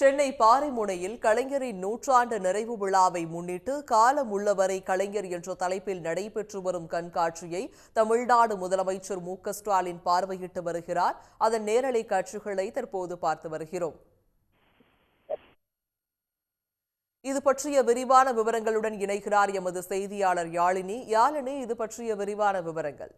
சென்னை பாறைமுனையில் கலைஞரின் நூற்றாண்டு நிறைவு விழாவை முன்னிட்டு காலம் உள்ளவரை கலைஞர் என்ற தலைப்பில் நடைபெற்று வரும் கண்காட்சியை தமிழ்நாடு முதலமைச்சர் மு க ஸ்டாலின் பார்வையிட்டு வருகிறார். அதன் நேரலை காட்சிகளை தற்போது பார்த்து வருகிறோம். இது பற்றிய விரிவான விவரங்களுடன் இணைகிறார் எமது செய்தியாளர் யாழினி. யாழினி இது பற்றிய விரிவான விவரங்கள்.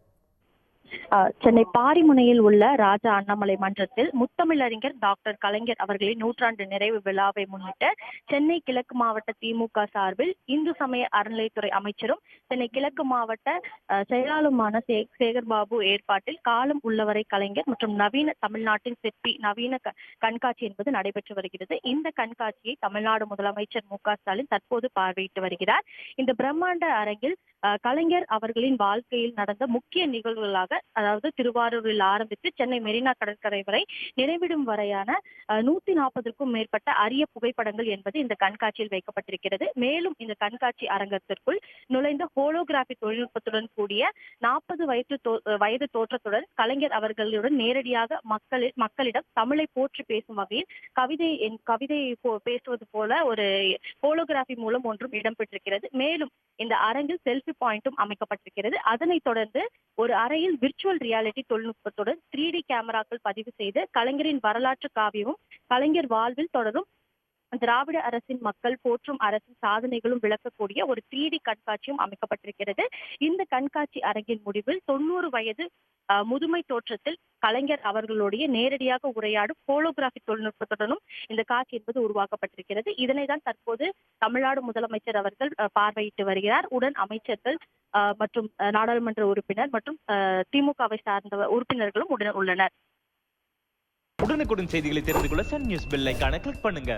சென்னை பாரிமுனையில் உள்ள ராஜா அண்ணாமலை மன்றத்தில் முத்தமிழறிஞர் டாக்டர் கலைஞர் அவர்களின் நூற்றாண்டு நிறைவு விழாவை முன்னிட்டு சென்னை கிழக்கு மாவட்ட திமுக சார்பில் இந்து சமய அறநிலைத்துறை அமைச்சரும் சென்னை கிழக்கு மாவட்ட அஹ், செயலாளருமான சேகர் பாபு ஏற்பாட்டில் காலம் உள்ளவரை கலைஞர் மற்றும் நவீன தமிழ்நாட்டின் சிற்பி நவீன கண்காட்சி என்பது நடைபெற்று வருகிறது. இந்த கண்காட்சியை தமிழ்நாடு முதலமைச்சர் மு ஸ்டாலின் தற்போது பார்வையிட்டு வருகிறார். இந்த பிரம்மாண்ட அரங்கில் கலைஞர் அவர்களின் வாழ்க்கையில் நடந்த முக்கிய நிகழ்வுகளாக அதாவது திருவாரூரில் ஆரம்பித்து சென்னை மெரினா கடற்கரை வரை நினைவிடும் வரையான நூத்தி நாற்பதற்கும் மேற்பட்ட அரிய புகைப்படங்கள் என்பது இந்த கண்காட்சியில் வைக்கப்பட்டிருக்கிறது. மேலும் இந்த கண்காட்சி அரங்கத்திற்குள் நுழைந்த ஹோலோகிராபி தொழில்நுட்பத்துடன் கூடிய நாற்பது வயது வயது தோற்றத்துடன் கலைஞர் அவர்களுடன் நேரடியாக மக்களில் மக்களிடம் தமிழை போற்றி பேசும் வகையில் கவிதை என் கவிதை பேசுவது போல ஒரு ஹோலோகிராபி மூலம் ஒன்றும் இடம்பெற்றிருக்கிறது. மேலும் இந்த அரங்கில் செல்ஃபி பாயிண்டும் அமைக்கப்பட்டிருக்கிறது. அதனைத் தொடர்ந்து ஒரு அறையில் விர்ச்சுவல் ரியாலிட்டி தொழில்நுட்பத்துடன் த்ரீ டி கேமராக்கள் பதிவு செய்து கலைஞரின் வரலாற்று காவியமும் கலைஞர் வாழ்வில் தொடரும் திராவிட அரசின் மக்கள் போற்றும் அரசின் சாதனைகளும் விளக்கக்கூடிய ஒரு த்ரீ டி கண்காட்சியும் அமைக்கப்பட்டிருக்கிறது. இந்த கண்காட்சி அரங்கின் முடிவில் தொண்ணூறு வயது முதுமை தோற்றத்தில் கலைஞர் அவர்களுடைய நேரடியாக உரையாடும் போலோகிராஃபி தொழில்நுட்பத்துடனும் இந்த காட்சி என்பது உருவாக்கப்பட்டிருக்கிறது. இதனை தான் தற்போது தமிழ்நாடு முதலமைச்சர் அவர்கள் பார்வையிட்டு வருகிறார். உடன் அமைச்சர்கள் மற்றும் நாடாளுமன்ற உறுப்பினர் மற்றும் அஹ், திமுகவை சார்ந்த உறுப்பினர்களும் உடன் உள்ளனர். உடனுக்குடன் செய்திகளை தெரிந்து கொள்ள சன் நியூஸ் பெல் கிளிக் பண்ணுங்க.